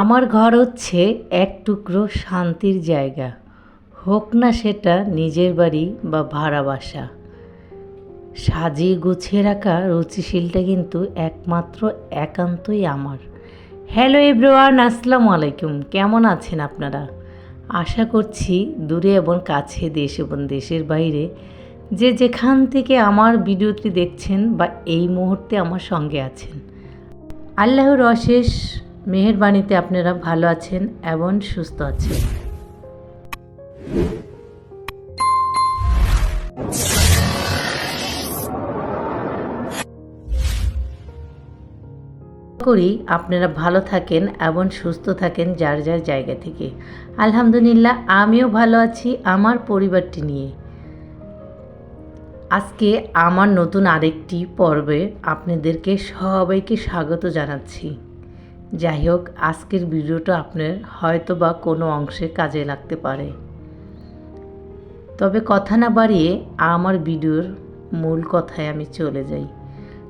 আমার ঘর হচ্ছে এক টুকরো শান্তির জায়গা। হোক না সেটা নিজের বাড়ি বা ভাড়া বাসা। সাজিয়ে গুছিয়ে রাখা রুচিশীলটা কিন্তু একমাত্র একান্তই আমার। হ্যালো এভরিওয়ান আসসালামু আলাইকুম। কেমন আছেন আপনারা? আশা করছি দূরে এবং কাছে দেশ এবং দেশের বাইরে যে যেখান থেকে আমার ভিডিওটি দেখছেন বা এই মুহূর্তে আমার সঙ্গে আছেন। আল্লাহর অশেষ মেহেরবানিতে আপনারা ভালো আছেন এবং সুস্থ আছেন। করি আপনারা ভালো থাকেন এবং সুস্থ থাকেন যার যার জায়গা থেকে। আলহামদুলিল্লাহ, আমিও ভালো আছি আমার পরিবারটি নিয়ে। আজকে আমার নতুন আরেকটি পর্বে আপনাদেরকে সবাইকে স্বাগত জানাচ্ছি। যাই হোক আজকের ভিডিওটা আপনার হয়তো বা কোনো অংশে কাজে লাগতে পারে। তবে কথা না বাড়িয়ে আমার ভিডিওর মূল কথায় আমি চলে যাই।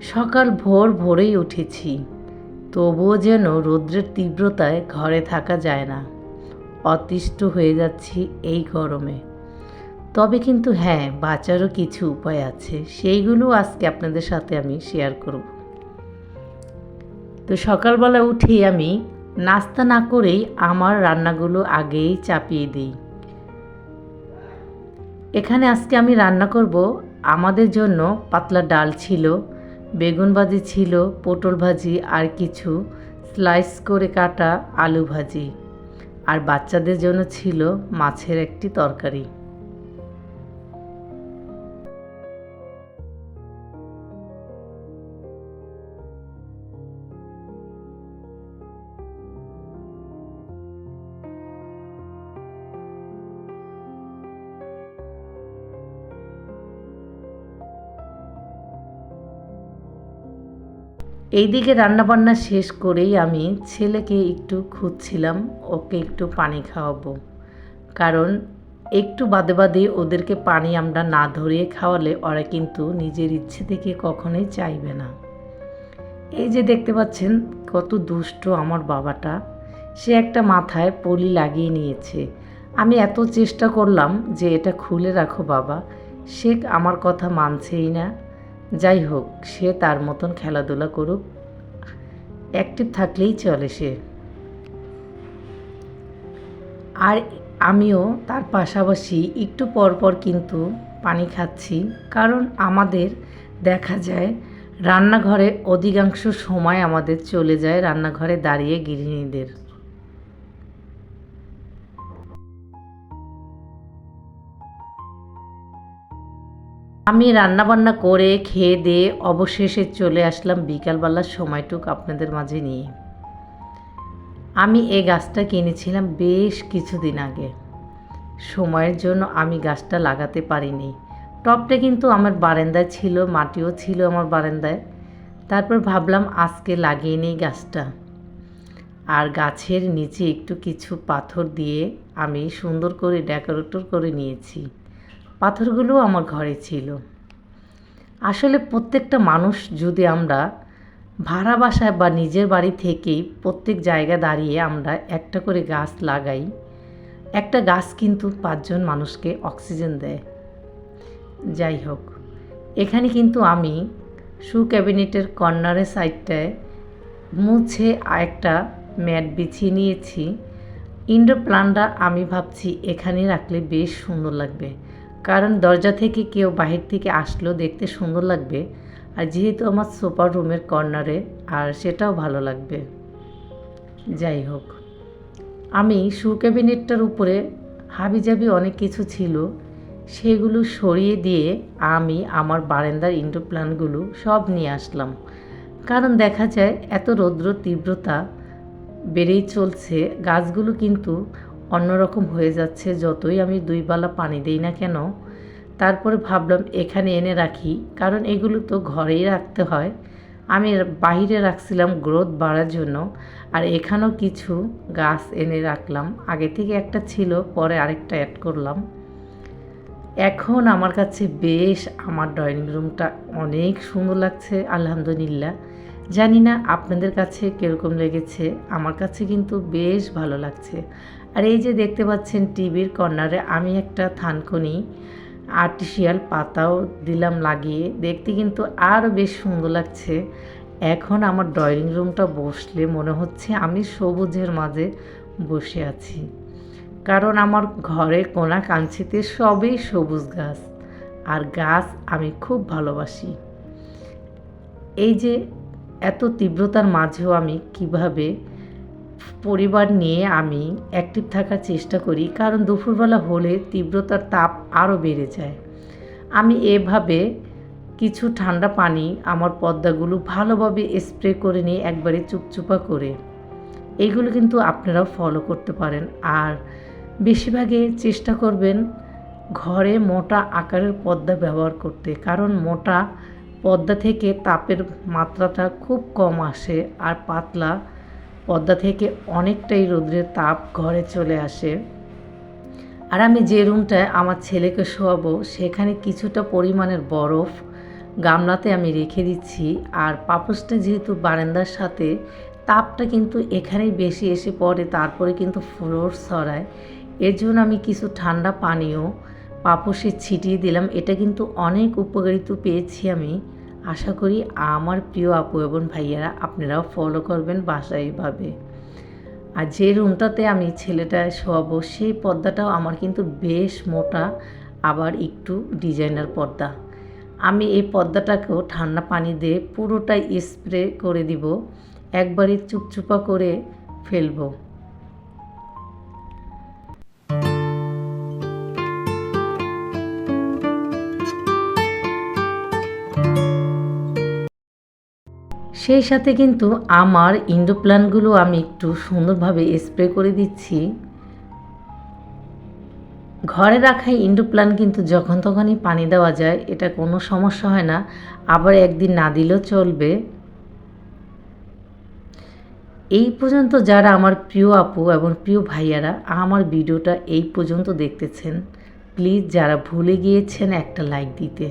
সকাল ভোর ভোরেই উঠেছি। তবুও যেন রৌদ্রের তীব্রতায় ঘরে থাকা যায় না। অতিষ্ঠ হয়ে যাচ্ছি এই গরমে। তবে কিন্তু হ্যাঁ বাঁচারও কিছু উপায় আছে। সেইগুলো আজকে আপনাদের সাথে আমি শেয়ার করব। তো সকালবেলা উঠেই আমি নাস্তা না করেই আমার রান্নাগুলো আগেই চাপিয়ে দিই। এখানে আজকে আমি রান্না করব আমাদের জন্য পাতলা ডাল ছিল, বেগুন ভাজি ছিল, পটল ভাজি আর কিছু স্লাইস করে কাটা আলু ভাজি। আর বাচ্চাদের জন্য ছিল মাছের একটি তরকারি। এইদিকে রান্নাবান্না শেষ করেই আমি ছেলেকে একটু খুঁজছিলাম, ওকে একটু পানি খাওয়াবো। কারণ একটু বাদে বাদে ওদেরকে পানি আমরা না ধরিয়ে খাওয়ালে ওরা কিন্তু নিজের ইচ্ছে থেকে কখনোই চাইবে না। এই যে দেখতে পাচ্ছেন, কত দুষ্ট আমার বাবাটা। সে একটা মাথায় পলি লাগিয়ে নিয়েছে। আমি এত চেষ্টা করলাম যে এটা খুলে রাখো বাবা। সে আমার কথা মানছেই না। যাই হোক, সে তার মতন খেলাধুলা করুক। অ্যাক্টিভ থাকলেই চলে সে। আর আমিও তার পাশাপাশি একটু পর পর কিন্তু পানি খাচ্ছি, কারণ আমাদের দেখা যায় রান্নাঘরে অধিকাংশ সময় আমাদের চলে যায় রান্নাঘরে দাঁড়িয়ে গৃহিণীদের। আমি রান্নাবান্না করে খেয়ে দিয়ে অবশেষে চলে আসলাম বিকালবেলার সময়টুক আপনাদের মাঝে নিয়ে। আমি এই গাছটা কিনেছিলাম বেশ কিছুদিন আগে। সময়ের জন্য আমি গাছটা লাগাতে পারিনি। টপটা কিন্তু আমার বারান্দায় ছিল, মাটিও ছিল আমার বারান্দায়। তারপর ভাবলাম আজকে লাগিয়ে নেই গাছটা। আর গাছের নিচে একটু কিছু পাথর দিয়ে আমি সুন্দর করে ডেকোরেটর করে নিয়েছি। পাথরগুলো আমার ঘরে ছিল। আসলে প্রত্যেকটা মানুষ যদি আমরা ভাড়া বাসায় বা নিজের বাড়ি থেকেই প্রত্যেক জায়গা দাঁড়িয়ে আমরা একটা করে গাছ লাগাই, একটা গাছ কিন্তু পাঁচজন মানুষকে অক্সিজেন দেয়। যাই হোক, এখানে কিন্তু আমি শু ক্যাবিনেটের কর্নারের সাইডটায় মুছে একটা ম্যাট বিছিয়ে নিয়েছি। ইনডোর প্লান্টটা আমি ভাবছি এখানে রাখলে বেশ সুন্দর লাগবে। কারণ দরজা থেকে কেউ বাহির থেকে আসলো দেখতে সুন্দর লাগবে। আর যেহেতু আমার সোফার রুমের কর্নারে, আর সেটাও ভালো লাগবে। যাই হোক, আমি শু ক্যাবিনেটটার উপরে হাবিজাবি অনেক কিছু ছিল, সেগুলো সরিয়ে দিয়ে আমি আমার বারান্দার ইনডোর প্ল্যানগুলো সব নিয়ে আসলাম। কারণ দেখা যায়, এত রৌদ্র তীব্রতা বেড়েই চলছে, গাছগুলো কিন্তু অন্যরকম হয়ে যাচ্ছে যতই আমি দুই বালা পানি দিই না কেন। তারপরে ভাবলাম, এখানে এনে রাখি, কারণ এগুলো তো ঘরেই রাখতে হয়। আমি বাহিরে রাখছিলাম গ্রোথ বাড়ার জন্য, আর এখানেও কিছু গাছ এনে রাখলাম। আগে থেকে একটা ছিল, পরে আরেকটা অ্যাড করলাম। এখন আমার কাছে বেশ, আমার ড্রয়িং রুমটা অনেক সুন্দর লাগছে, আলহামদুলিল্লাহ। জানি না আপনাদের কাছে কীরকম লেগেছে, আমার কাছে কিন্তু বেশ ভালো লাগছে। আর এই যে দেখতে পাচ্ছেন টিভির কর্নারে আমি একটা থানকুনি, আর্টিফিশিয়াল পাতাও দিলাম লাগিয়ে, দেখতে কিন্তু আরও বেশ সুন্দর লাগছে। এখন আমার ড্রয়িং রুমটা বসলে মনে হচ্ছে আমি সবুজের মাঝে বসে আছি। কারণ আমার ঘরের কোনা কাঞ্চিতে সবই সবুজ গাছ, আর গাছ আমি খুব ভালোবাসি। এই যে এত তীব্রতার মাঝেও আমি কীভাবে পরিবার নিয়ে আমি অ্যাক্টিভ থাকার চেষ্টা করি, কারণ দুপুরবেলা হলে তীব্রতার তাপ আরও বেড়ে যায়। আমি এভাবে কিছু ঠান্ডা পানি আমার পর্দাগুলো ভালোভাবে স্প্রে করে নিয়ে একবারে চুপচুপা করে। এইগুলো কিন্তু আপনারাও ফলো করতে পারেন। আর বেশিরভাগে চেষ্টা করবেন ঘরে মোটা আকারের পর্দা ব্যবহার করতে, কারণ মোটা পর্দা থেকে তাপের মাত্রাটা খুব কম আসে আর পাতলা। পর্দা থেকে অনেকটাই রৌদ্রের তাপ ঘরে চলে আসে। আর আমি যে রুমটায় আমার ছেলেকে শোয়াবো, সেখানে কিছুটা পরিমাণের বরফ গামলাতে আমি রেখে দিচ্ছি। আর পাপোসটা যেহেতু বারান্দার সাথে, তাপটা কিন্তু এখানেই বেশি এসে পড়ে, তারপরে কিন্তু ফ্লোর ছড়ায় এর জন্য আমি কিছু ঠান্ডা পানীয় পাপোসে ছিটিয়ে দিলাম। এটা কিন্তু অনেক উপকারিত পেয়েছি আমি। আশা করি আমার প্রিয় আপু এবং ভাইয়ারা আপনারাও ফলো করবেন বাসায় এইভাবে আর যে রুমটাতে আমি ছেলেটা শোয়াবো, সেই পর্দাটাও আমার কিন্তু বেশ মোটা, আবার একটু ডিজাইনার পর্দা। আমি এই পর্দাটাকেও ঠান্ডা পানি দিয়ে পুরোটাই স্প্রে করে দিব। একবারই চুপচুপা করে ফেলব। সেই সাথে কিন্তু আমার ইনডোর প্ল্যান্টগুলো আমি একটু সুন্দরভাবে স্প্রে করে দিচ্ছি। ঘরে রাখা ইনডোর প্ল্যান্ট কিন্তু যখন তখনই পানি দেওয়া যায়, এটা কোনো সমস্যা হয় না। আবার একদিন না দিলেও চলবে। এই পর্যন্ত যারা আমার প্রিয় আপু এবং প্রিয় ভাইয়ারা, আমার ভিডিওটা এই পর্যন্ত দেখতেছেন। প্লিজ যারা ভুলে গিয়েছেন একটা লাইক দিতে।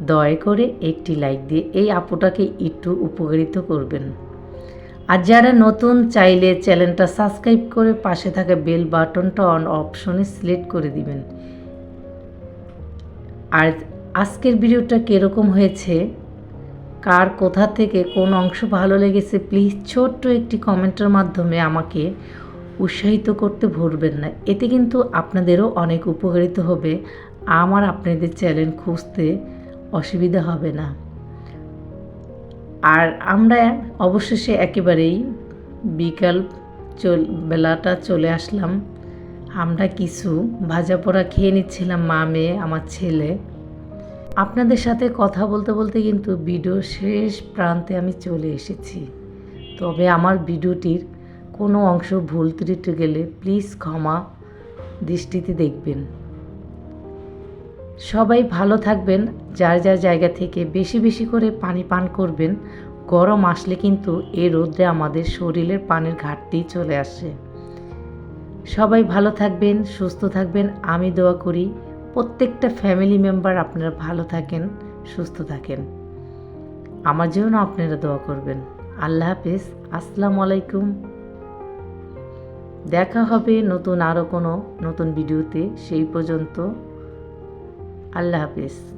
দয়া করে একটি লাইক দিয়ে এই আপুটাকে একটু উপকারিত করবেন। আর যারা নতুন, চাইলে চ্যানেলটা সাবস্ক্রাইব করে পাশে থাকা বেল বাটনটা অন অপশনে সিলেক্ট করে দিবেন। আর আজকের ভিডিওটা কীরকম হয়েছে? কার কোথা থেকে কোন অংশ ভালো লেগেছে? প্লিজ ছোট্ট একটি কমেন্টের মাধ্যমে আমাকে উৎসাহিত করতে ভুলবেন না। এতে কিন্তু আপনাদেরও অনেক উপকারিত হবে। আমার আপনাদের চ্যানেল খুঁজতে অসুবিধা হবে না। আর আমরা অবশেষে একেবারেই বিকাল চল, বেলাটা চলে আসলাম। আমরা কিছু ভাজা পোড়া খেয়ে নিচ্ছিলাম মা, মেয়ে, আমার ছেলে। আপনাদের সাথে কথা বলতে বলতে কিন্তু ভিডিও শেষ প্রান্তে আমি চলে এসেছি। তবে আমার ভিডিওটির কোনো অংশ ভুল ত্রুটি গেলে প্লিজ ক্ষমা দৃষ্টিতে দেখবেন। সবাই ভালো থাকবেন, যার যার জায়গা থেকে বেশি বেশি করে পানি পান করবেন, গরম আসলে কিন্তু এই রোদ্রে আমাদের শরীরের পানির ঘাটতি চলে আসে। সবাই ভালো থাকবেন, সুস্থ থাকবেন, আমি দোয়া করি প্রত্যেকটা ফ্যামিলি মেম্বার আপনারা ভালো থাকেন, সুস্থ থাকেন। আমার জন্য আপনারা দোয়া করবেন। আল্লাহ হাফিজ, আসসালামু আলাইকুম। দেখা হবে নতুন আরও কোনো নতুন ভিডিওতে সেই পর্যন্ত আল্লাহ হাফিজ।